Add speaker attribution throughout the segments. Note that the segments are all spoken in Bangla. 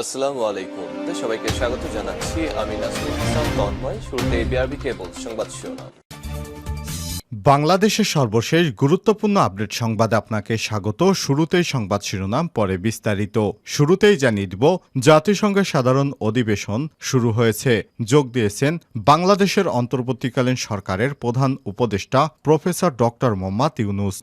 Speaker 1: আসসালামু আলাইকুম। সবাইকে স্বাগত জানাচ্ছি। আমি তন্ময়। শুরুতে বিআরবি কেবল সংবাদ শিরোনাম।
Speaker 2: বাংলাদেশের সর্বশেষ গুরুত্বপূর্ণ আপডেট সংবাদে আপনাকে স্বাগত। শুরুতেই সংবাদ শিরোনাম, পরে বিস্তারিত। শুরুতেই জানিয়ে দিব, জাতিসংঘের সাধারণ অধিবেশন শুরু হয়েছে। যোগ দিয়েছেন বাংলাদেশের অন্তর্বর্তীকালীন সরকারের প্রধান উপদেষ্টা প্রফেসর ডক্টর মোহাম্মদ ইউনুস।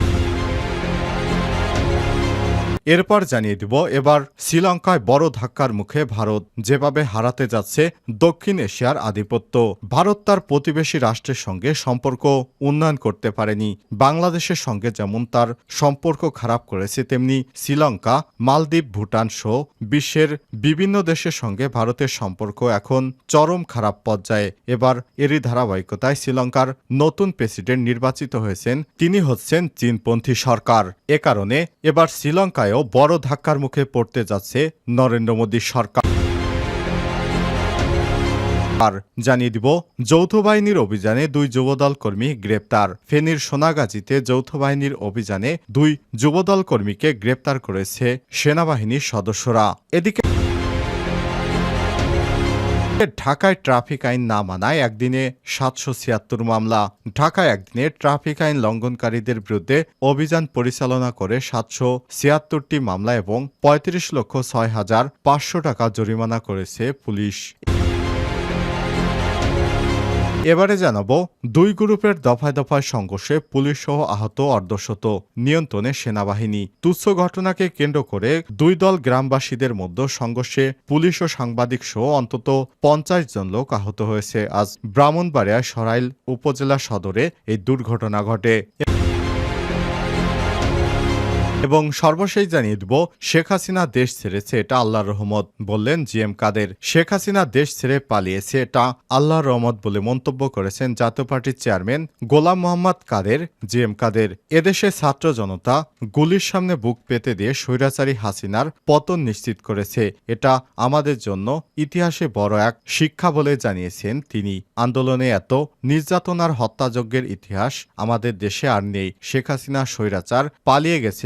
Speaker 2: এরপর জানিয়ে দিব, এবার শ্রীলঙ্কায় বড় ধাক্কার মুখে ভারত যেভাবে হারাতে যাচ্ছে, দক্ষিণ এশিয়ার আধিপত্য। ভারত তার প্রতিবেশী রাষ্ট্রের সঙ্গে সম্পর্ক উন্নয়ন করতে পারেনি। বাংলাদেশের সঙ্গে যেমন তার সম্পর্ক খারাপ করেছে, তেমনি শ্রীলঙ্কা, মালদ্বীপ, ভুটান সহ বিশ্বের বিভিন্ন দেশের সঙ্গে ভারতের সম্পর্ক এখন চরম খারাপ পর্যায়ে। এবার এরই ধারাবাহিকতায় শ্রীলঙ্কার নতুন প্রেসিডেন্ট নির্বাচিত হয়েছেন, তিনি হচ্ছেন চীনপন্থী সরকার। এ কারণে এবার শ্রীলঙ্কায়ও বড় ধাক্কার মুখে পড়তে যাচ্ছে নরেন্দ্র মোদী সরকার। আর জানিয়ে দিব, যৌথ বাহিনীর অভিযানে দুই যুবদল কর্মী গ্রেপ্তার। ফেনীর সোনাগাজীতে যৌথ বাহিনীর অভিযানে দুই যুবদল কর্মীকে গ্রেপ্তার করেছে সেনাবাহিনীর সদস্যরা। এদিকে ঢাকায় ট্রাফিক আইন না মানায় একদিনে সাতশো ছিয়াত্তর মামলা। ঢাকায় একদিনে ট্রাফিক আইন লঙ্ঘনকারীদের বিরুদ্ধে অভিযান পরিচালনা করে সাতশো ছিয়াত্তরটি মামলা এবং পঁয়ত্রিশ লক্ষ ছয় হাজার পাঁচশো টাকা জরিমানা করেছে পুলিশ। এবারে জানাব, দুই গ্রুপের দফায় দফায় সংঘর্ষে পুলিশ সহ আহত অর্ধশত নিয়ন্ত্রণে সেনাবাহিনী। তুচ্ছ ঘটনাকে কেন্দ্র করে দুই দল গ্রামবাসীদের মধ্যে সংঘর্ষে পুলিশ ও সাংবাদিক সহ অন্তত পঞ্চাশ জন লোক আহত হয়েছে। আজ ব্রাহ্মণবাড়িয়া সরাইল উপজেলা সদরে এই দুর্ঘটনা ঘটে। এবং সর্বশেষ জানিয়ে দিব, শেখ হাসিনা দেশ ছেড়েছে এটা আল্লাহর রহমত বললেন জি এম কাদের। শেখ হাসিনা দেশ ছেড়ে পালিয়েছে এটা আল্লাহর রহমত বলে মন্তব্য করেছেন জাতীয় পার্টির chairman Golam Mohammad Quader G M Quader. এদেশে ছাত্র জনতা গুলির সামনে বুক পেতে দিয়ে স্বৈরাচারী হাসিনার পতন নিশ্চিত করেছে। এটা আমাদের জন্য ইতিহাসে বড় এক শিক্ষা বলে জানিয়েছেন তিনি। আন্দোলনে এত নির্যাতনার হত্যাযজ্ঞের ইতিহাস আমাদের দেশে আর নেই। শেখ হাসিনা স্বৈরাচার পালিয়ে গেছে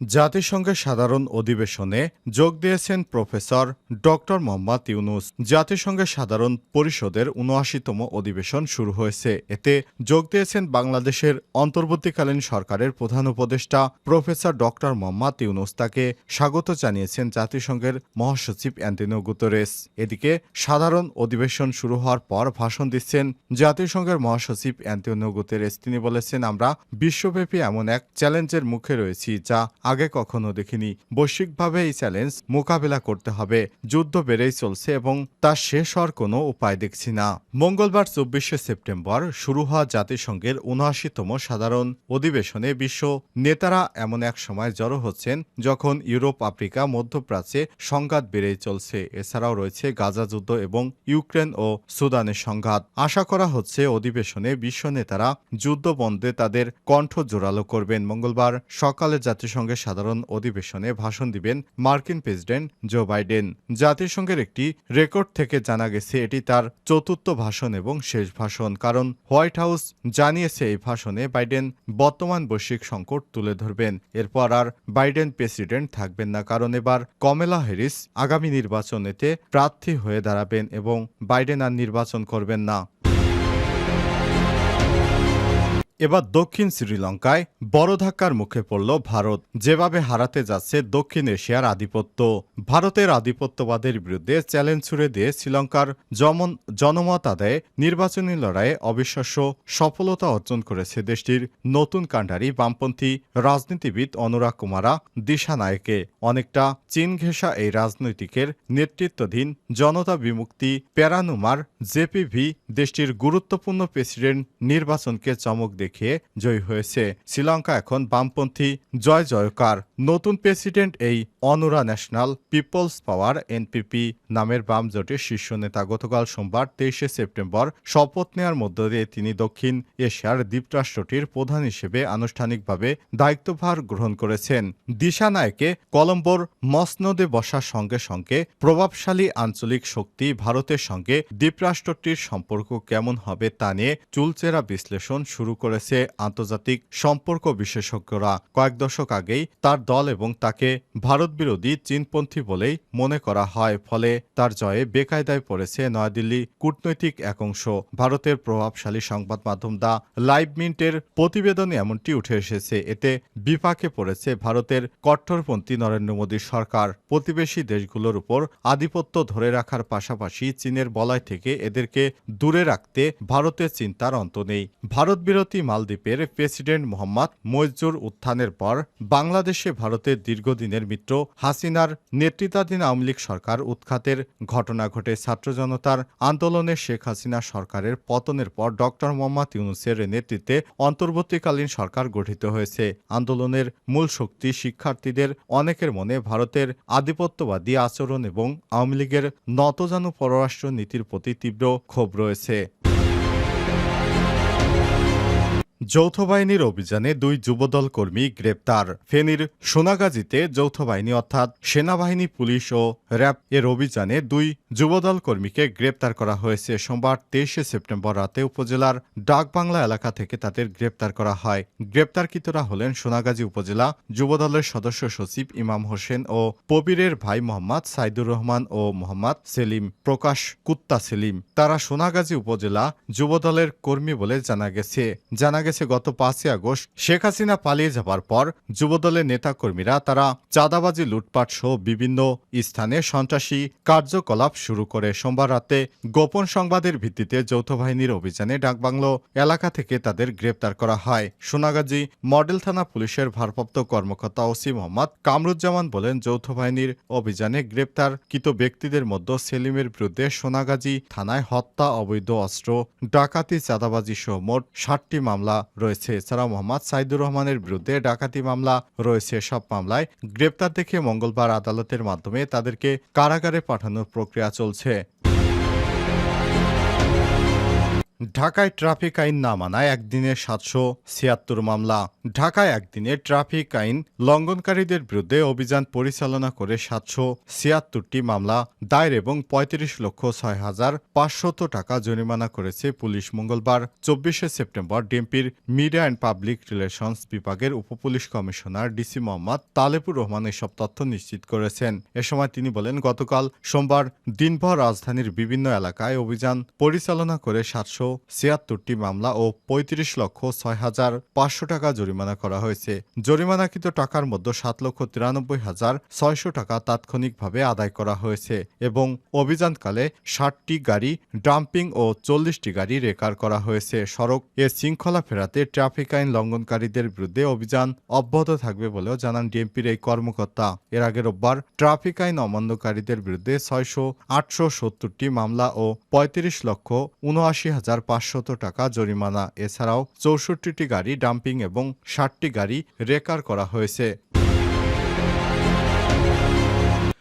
Speaker 2: জাতিসংঘের সাধারণ অধিবেশনে যোগ দিয়েছেন প্রফেসর ডক্টর মোহাম্মদ ইউনুস। জাতিসংঘের সাধারণ পরিষদের উনআশিতম অধিবেশন শুরু হয়েছে। এতে যোগ দিয়েছেন বাংলাদেশের অন্তর্বর্তীকালীন সরকারের প্রধান উপদেষ্টা প্রফেসর ডক্টর মোহাম্মদ ইউনুস। তাকে স্বাগত জানিয়েছেন জাতিসংঘের মহাসচিব অ্যান্টনিও গুতরেস। এদিকে সাধারণ অধিবেশন শুরু হওয়ার পর ভাষণ দিচ্ছেন জাতিসংঘের মহাসচিব অ্যান্টনিও গুতেরেস। তিনি বলেছেন, আমরা বিশ্বব্যাপী এমন এক চ্যালেঞ্জের মুখে রয়েছি যা আগে কখনো দেখিনি। বৈশ্বিকভাবে এই চ্যালেঞ্জ মোকাবেলা করতে হবে। যুদ্ধ বেড়েই চলছে এবং তা শেষ হওয়ার কোনো উপায় দেখছি না। মঙ্গলবার চব্বিশে সেপ্টেম্বর শুরু হওয়া জাতিসংঘের উনআশিতম সাধারণ অধিবেশনে বিশ্ব নেতারা এমন এক সময় জড়ো হচ্ছেন যখন ইউরোপ, আফ্রিকা, মধ্যপ্রাচ্যে সংঘাত বেড়েই চলছে। এছাড়াও রয়েছে গাজা যুদ্ধ এবং ইউক্রেন ও সুদানের সংঘাত। আশা করা হচ্ছে অধিবেশনে বিশ্ব নেতারা যুদ্ধ বন্ধে তাদের কণ্ঠ জোরালো করবেন। মঙ্গলবার সকালে জাতিসংঘের সাধারণ অধিবেশনে ভাষণ দিবেন মার্কিন প্রেসিডেন্ট জো বাইডেন। জাতিসংঘের একটি রেকর্ড থেকে জানা গেছে এটি তার চতুর্থ ভাষণ এবং শেষ ভাষণ। কারণ হোয়াইট হাউস জানিয়েছে এই ভাষণে বাইডেন বর্তমান বৈশ্বিক সংকট তুলে ধরবেন। এরপর আর বাইডেন প্রেসিডেন্ট থাকবেন না। কারণ এবার কমেলা হ্যারিস আগামী নির্বাচনেতে প্রার্থী হয়ে দাঁড়াবেন এবং বাইডেন আর নির্বাচন করবেন না। এবার দক্ষিণ শ্রীলঙ্কায় বড় ধাক্কার মুখে পড়ল ভারত, যেভাবে হারাতে যাচ্ছে দক্ষিণ এশিয়ার আধিপত্য। ভারতের আধিপত্যবাদের বিরুদ্ধে চ্যালেঞ্জ ছুড়ে দিয়ে শ্রীলঙ্কার জমন জনমত আদায়ে নির্বাচনী লড়াইয়ে অবিশ্বাস্য সফলতা অর্জন করেছে দেশটির নতুন কাণ্ডারি বামপন্থী রাজনীতিবিদ অনুরাগ কুমারা দিশা নায়কে অনেকটা চীন ঘেঁষা এই রাজনৈতিকের নেতৃত্বাধীন জনতা বিমুক্তি প্যারানুমার জেপিভি দেশটির গুরুত্বপূর্ণ প্রেসিডেন্ট নির্বাচনকে চমক দেখিয়ে দেখিয়ে জয়ী হয়েছে। শ্রীলঙ্কা এখন বামপন্থী জয় জয়কার। নতুন প্রেসিডেন্ট এই Anura national people's power NPP নামের বাম জোটের শীর্ষ নেতা গতকাল সোমবার তেইশে সেপ্টেম্বর শপথ নেওয়ার মধ্য দিয়ে তিনি দক্ষিণ এশিয়ার দ্বীপরাষ্ট্রটির প্রধান হিসেবে আনুষ্ঠানিকভাবে দায়িত্বভার গ্রহণ করেছেন। দিশানায়কে কলম্বোর মসনদে বসার সঙ্গে সঙ্গে প্রভাবশালী আঞ্চলিক শক্তি ভারতের সঙ্গে দ্বীপরাষ্ট্রটির সম্পর্ক কেমন হবে তা নিয়ে চুলচেরা বিশ্লেষণ শুরু করেছে আন্তর্জাতিক সম্পর্ক বিশেষজ্ঞরা কয়েক দশক আগেই তার দল এবং তাকে ভারত বিরোধী চীনপন্থী বলেই মনে করা হয়, ফলে তার জয়ে বেকায়দায় পড়েছে নয়াদিল্লি কূটনৈতিক একাংশ ভারতের প্রভাবশালী সংবাদ মাধ্যম দা লাইভ মিন্টের প্রতিবেদনে এমনটি উঠে এসেছে, এতে বিপাকে পড়েছে ভারতের কট্টরপন্থী নরেন্দ্র মোদীর সরকার। প্রতিবেশী দেশগুলোর উপর আধিপত্য ধরে রাখার পাশাপাশি চীনের বলয় থেকে এদেরকে দূরে রাখতে ভারতের চিন্তার অন্ত নেই। ভারত বিরোধী মালদ্বীপের প্রেসিডেন্ট মোহাম্মদ মইজুর উত্থানের পর বাংলাদেশে ভারতের দীর্ঘদিনের মিত্র হাসিনার নেতৃত্বাধীন আওয়ামী লীগ সরকার উৎখাতের ঘটনা ঘটে ছাত্র জনতার আন্দোলনে শেখ হাসিনা সরকারের পতনের পর ডক্টর মোহাম্মদ ইউনুসের নেতৃত্বে অন্তর্বর্তীকালীন সরকার গঠিত হয়েছে। আন্দোলনের মূল শক্তি শিক্ষার্থীদের অনেকের মনে ভারতের আধিপত্যবাদী আচরণ এবং আওয়ামী লীগের নতজানু পররাষ্ট্র নীতির প্রতি তীব্র ক্ষোভ রয়েছে। যৌথ বাহিনীর অভিযানে দুই যুবদল কর্মী গ্রেপ্তার। ফেনীর সোনাগাজীতে যৌথ বাহিনী অর্থাৎ সেনাবাহিনী, পুলিশ ও র্যাব এর অভিযানে দুই যুবদল কর্মীকে গ্রেপ্তার করা হয়েছে। সোমবার তেইশে সেপ্টেম্বর রাতে উপজেলার ডাকবাংলা এলাকা থেকে তাদের গ্রেপ্তার করা হয়। গ্রেপ্তারকৃতরা হলেন সোনাগাজী উপজেলা যুবদলের সদস্য সচিব ইমাম হোসেন ও পবিরের ভাই মোহাম্মদ সাইদুর রহমান ও মোহাম্মদ সেলিম প্রকাশ কুত্তা সেলিম। তারা সোনাগাজী উপজেলা যুবদলের কর্মী বলে জানা গেছে। জানা গেছে, গত পাঁচই আগস্ট শেখ হাসিনা পালিয়ে যাবার পর যুবদলের নেতাকর্মীরা তারা চাঁদাবাজি, লুটপাট সহ বিভিন্ন স্থানে সন্ত্রাসী কার্যকলাপ শুরু করে সোমবার রাতে গোপন সংবাদের ভিত্তিতে যৌথ বাহিনীর অভিযানে ডাকবাংলো এলাকা থেকে তাদের গ্রেপ্তার করা হয়। সোনাগাজী মডেল থানা পুলিশের ভারপ্রাপ্ত কর্মকর্তা ওসি মোহাম্মদ কামরুজ্জামান বলেন, যৌথ বাহিনীর অভিযানে গ্রেপ্তার কৃত ব্যক্তিদের মধ্যে সেলিমের বিরুদ্ধে সোনাগাজী থানায় হত্যা, অবৈধ অস্ত্র, ডাকাতি, চাঁদাবাজি সহ মোট ষাটটি মামলা রয়েছে। এছাড়া মোহাম্মদ সাইদুর রহমানের বিরুদ্ধে ডাকাতি মামলা রয়েছে। সব মামলায় গ্রেপ্তার দেখে মঙ্গলবার আদালতের মাধ্যমে তাদেরকে কারাগারে পাঠানোর প্রক্রিয়া চলছে। ঢাকায় ট্রাফিক আইন না মানায় একদিনে সাতশো ছিয়াত্তর মামলা। ঢাকায় একদিনে ট্রাফিক আইন লঙ্ঘনকারীদের বিরুদ্ধে অভিযান পরিচালনা করে সাতশো ছিয়াত্তরটি মামলা। দায়ের এবং পঁয়ত্রিশ লক্ষ ছয় হাজার পাঁচশত টাকা জরিমানা করেছে পুলিশ মঙ্গলবার, চব্বিশে সেপ্টেম্বর ডিএমপির মিডিয়া অ্যান্ড পাবলিক রিলেশনস বিভাগের উপপুলিশ কমিশনার ডিসি মোহাম্মদ তালেপুর রহমান এসব তথ্য নিশ্চিত করেছেন। এ সময় তিনি বলেন, গতকাল সোমবার দিনভর রাজধানীর বিভিন্ন এলাকায় অভিযান পরিচালনা করে সাতশো ছিয়াত্তরটি মামলা ও পঁয়ত্রিশ লক্ষ ছয় হাজার পাঁচশো টাকা জরিমানা করা হয়েছে। জরিমানাকৃত টাকার মধ্যে সাত লক্ষ তিরানব্বই হাজার ছয়শো টাকা তাৎক্ষণিকভাবে আদায় করা হয়েছে এবং অভিযানকালে ষাটটি গাড়ি, ডাম্পিং ও চল্লিশটি গাড়ি রেকার করা হয়েছে। সড়ক এ শৃঙ্খলা ফেরাতে ট্রাফিক আইন লঙ্ঘনকারীদের বিরুদ্ধে অভিযান অব্যাহত থাকবে বলেও জানান ডিএমপির এই কর্মকর্তা। এর আগে রোববার ট্রাফিক আইন অমান্যকারীদের বিরুদ্ধে ছয়শো আটশো সত্তরটি মামলা ও পঁয়ত্রিশ লক্ষ উনআশি হাজার পাঁচশত টাকা জরিমানা। এছাড়াও চৌষট্টিটি গাড়ি ডাম্পিং এবং ষাটটি গাড়ি রেকার করা হয়েছে।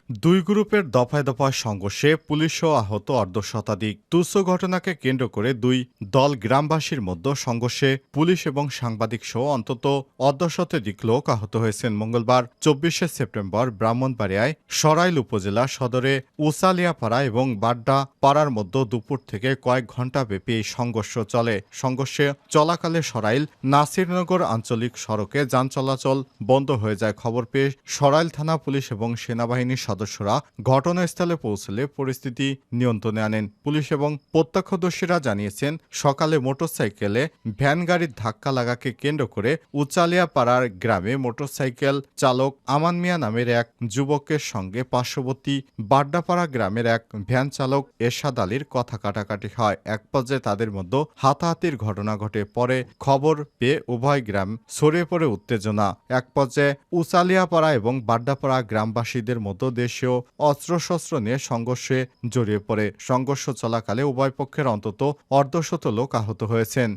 Speaker 2: দুই গ্রুপের দফায় দফায় সংঘর্ষে পুলিশও আহত অর্ধ শতাধিক তুচ্ছ ঘটনাকে কেন্দ্র করে দুই দল গ্রামবাসীর মধ্যে সংঘর্ষে পুলিশ এবং সাংবাদিক সহ অন্তত অর্ধশতাধিক লোক আহত হয়েছেন মঙ্গলবার, চব্বিশে সেপ্টেম্বর, ব্রাহ্মণবাড়িয়ায়, সরাইল উপজেলা সদরে, উসালিয়াপাড়া এবং বাড্ডা পাড়ার মধ্যে দুপুর থেকে কয়েক ঘণ্টা ব্যাপী সংঘর্ষ চলে। সংঘর্ষে চলাকালে সরাইল নাসিরনগর আঞ্চলিক সড়কে যান চলাচল বন্ধ হয়ে যায়। খবর পেয়ে সরাইল থানা পুলিশ এবং সেনাবাহিনীর সদস্যরা ঘটনাস্থলে পৌঁছলে পরিস্থিতি নিয়ন্ত্রণে আনেন। পুলিশ এবং প্রত্যক্ষদর্শীরা জানিয়েছেন, সকালে মোটরসাইকেলে ভ্যান গাড়ির ধাক্কা লাগাকে কেন্দ্র করে উচালিয়া পাড়ার গ্রামে মোটরসাইকেল চালক আমান মিয়া নামের এক যুবকের সঙ্গে পার্শ্ববর্তী বাড্ডাপাড়া গ্রামের এক ভ্যান চালক এরশাদ আলীর কথা কাটাকাটি হয়। এক পর্যায়ে তাদের মধ্যে হাতাহাতির ঘটনা ঘটে। পরে খবর পেয়ে উভয় গ্রাম ছড়িয়ে পড়ে উত্তেজনা। এক পর্যায়ে উচালিয়াপাড়া এবং বাড্ডাপাড়া গ্রামবাসীদের মধ্যে দেশীয় অস্ত্রশস্ত্র নিয়ে সংঘর্ষে জড়িয়ে পড়ে। সংঘর্ষ চলাকালে উভয় পক্ষের অন্তত অর্ধশত লোক আহত হয়েছেন।